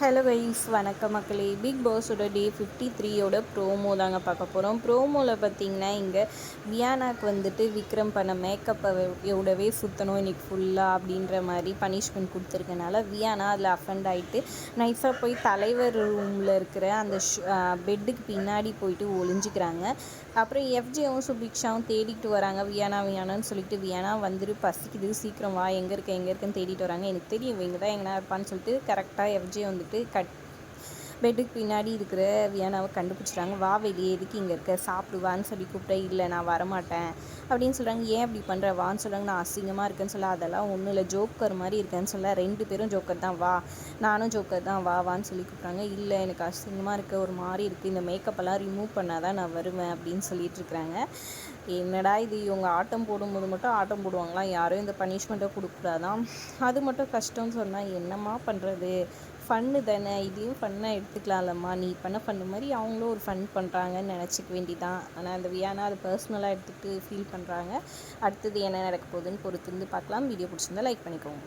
Hello வைஸ் வணக்கம் மக்களே. பிக் பாஸோட டே ஃபிஃப்டி த்ரீயோட ப்ரோமோ தாங்க பார்க்க போகிறோம் ப்ரோமோவில் பார்த்தீங்கன்னா இங்கே வியானாக்கு வந்துட்டு விக்ரம் பண்ண மேக்கப்பை எவ்வளவே சுற்றணும் இன்றைக்கி ஃபுல்லாக அப்படின்ற மாதிரி பனிஷ்மெண்ட் கொடுத்துருக்கனால வியானா அதில் அஃபண்ட் ஆகிட்டு நைஸாக போய் தலைவர் ரூமில் இருக்கிற அந்த பெட்டுக்கு பின்னாடி போயிட்டு ஒளிஞ்சிக்கிறாங்க. அப்புறம் எஃப்ஜியும் சுபிக்ஷாவும் தேடிட்டு வராங்க. வியானா வியானான்னு சொல்லிட்டு வியானா வந்துட்டு பசிக்குது. சீக்கிரம் வா. எங்கே இருக்க எங்கே இருக்குன்னு தேடிட்டு வராங்க. எனக்கு தெரியும் இங்கே தான் எங்கன்னா இருப்பான்னு சொல்லிட்டு கரெக்டாக எஃப்ஜே சொல்லிட்டு கட் பெட்டுக்கு பின்னாடி இருக்கிற வியானாவை கண்டுபிடிச்சிட்டாங்க. வா வெளியே எதுக்கு இங்கே இருக்க? சாப்பிடுவான்னு சொல்லி கூப்பிட்டேன் இல்லை நான் வரமாட்டேன். அப்படின்னு சொல்கிறாங்க ஏன் அப்படி பண்ணுற வான்னு சொல்கிறாங்க நான் அசிங்கமாக இருக்கேன்னு சொல்ல அதெல்லாம் ஒன்றும் இல்லை. ஜோக்கர் மாதிரி இருக்கேன்னு சொல்ல ரெண்டு பேரும் ஜோக்கர் தான். வா. நானும் ஜோக்கர் தான். வா வான்னு சொல்லி கூப்பிட்றாங்க. இல்லை எனக்கு அசிங்கமாக இருக்க ஒரு மாதிரி இருக்குது இந்த மேக்கப்பெல்லாம் ரிமூவ் பண்ணால் தான் நான் வருவேன். அப்படின்னு சொல்லிட்டு இருக்கிறாங்க. என்னடா இது? இவங்க ஆட்டம் போடும்போது மட்டும் ஆட்டம் போடுவாங்களாம் யாரும் இந்த பனிஷ்மெண்ட்டை கொடுக்கூடாதான் அது மட்டும் கஷ்டம்னு சொன்னால் என்னம்மா பண்ணுறது ஃபன்னு தானே? இதையும் ஃபன்னாக எடுத்துக்கலாம்லம்மா. நீ பண்ண ஃபன்னு மாதிரி அவங்களும் ஒரு ஃபன் பண்ணுறாங்கன்னு நினச்சிக்க வேண்டிதான். ஆனால் அந்த வியானா அதை பர்சனலாக எடுத்துகிட்டு ஃபீல் பண்ணுறாங்க அடுத்தது என்ன நடக்க போகுதுன்னு பொறுத்திருந்து பார்க்கலாம். வீடியோ பிடிச்சிருந்தா லைக் பண்ணிக்கோங்க.